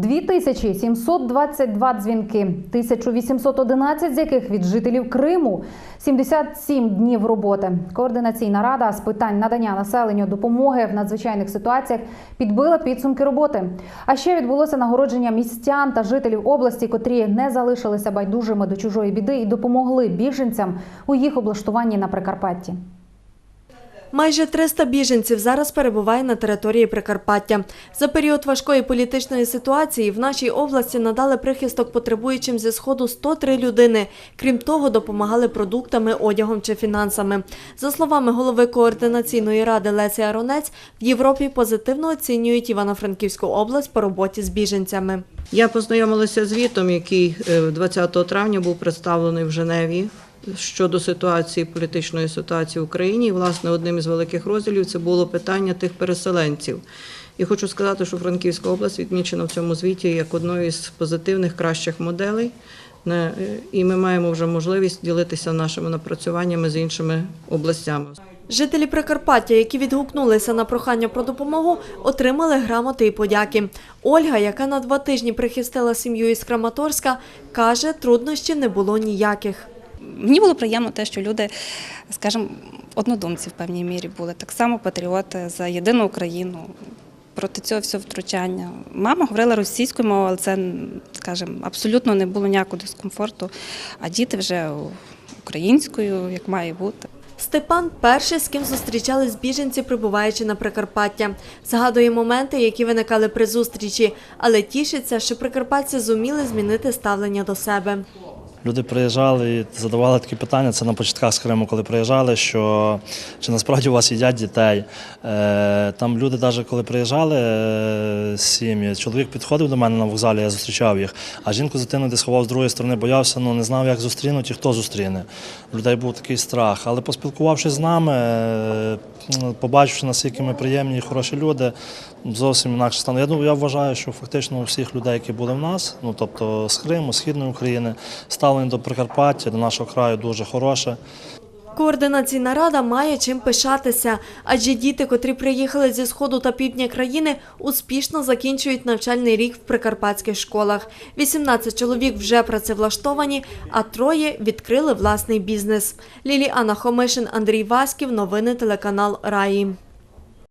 2722 дзвінки, 1811 з яких від жителів Криму, 77 днів роботи. Координаційна рада з питань надання населенню допомоги в надзвичайних ситуаціях підбила підсумки роботи. А ще відбулося нагородження містян та жителів області, котрі не залишилися байдужими до чужої біди і допомогли біженцям у їх облаштуванні на Прикарпатті. Майже 300 біженців зараз перебуває на території Прикарпаття. За період важкої політичної ситуації в нашій області надали прихисток потребуючим зі сходу 103 людини. Крім того, допомагали продуктами, одягом чи фінансами. За словами голови координаційної ради Лесі Аронець, в Європі позитивно оцінюють Івано-Франківську область по роботі з біженцями. Я познайомилася з звітом, який е, 20 травня був представлений в Женеві щодо ситуації, політичної ситуації в Україні. І, власне, одним із великих розділів це було питання тих переселенців. І хочу сказати, що Франківська область відмічена в цьому звіті як одною із позитивних кращих моделей. І ми маємо вже можливість ділитися нашими напрацюваннями з іншими областями. Жителі Прикарпаття, які відгукнулися на прохання про допомогу, отримали грамоти і подяки. Ольга, яка на два тижні прихистила сім'ю із Краматорська, каже, труднощів не було ніяких. Мені було приємно те, що люди, скажімо, однодумці в певній мірі були. Так само патріоти за єдину Україну. Проти цього всього втручання. Мама говорила російською мовою, але це, скажімо, абсолютно не було ніякого дискомфорту. А діти вже українською, як має бути. Степан перший, з ким зустрічались біженці, прибуваючи на Прикарпаття. Згадує моменти, які виникали при зустрічі, але тішиться, що прикарпатці зуміли змінити ставлення до себе. Люди приїжджали і задавали такі питання. Це на початках з Криму, коли приїжджали, що чи насправді у вас їдять дітей. Е, Там люди, навіть коли приїжджали е, сім'ї, чоловік підходив до мене на вокзалі, я зустрічав їх, а жінку з дитиною десь ховав з другої сторони, боявся, ну не знав, як зустрінуть і хто зустріне. У людей був такий страх. Але поспілкувавшись з нами, е, ну, побачивши, наскільки ми приємні і хороші люди, зовсім інакше стане. Я думаю, я вважаю, що фактично у всіх людей, які були в нас, ну тобто з Криму, Східної України, ставлення до Прикарпаття, до нашого краю дуже хороше. Координаційна рада має чим пишатися, адже діти, котрі приїхали зі сходу та півдня країни, успішно закінчують навчальний рік в прикарпатських школах. 18 чоловік вже працевлаштовані, а троє відкрили власний бізнес. Ліліана Хомишин, Андрій Васьків. Новини телеканал Раї.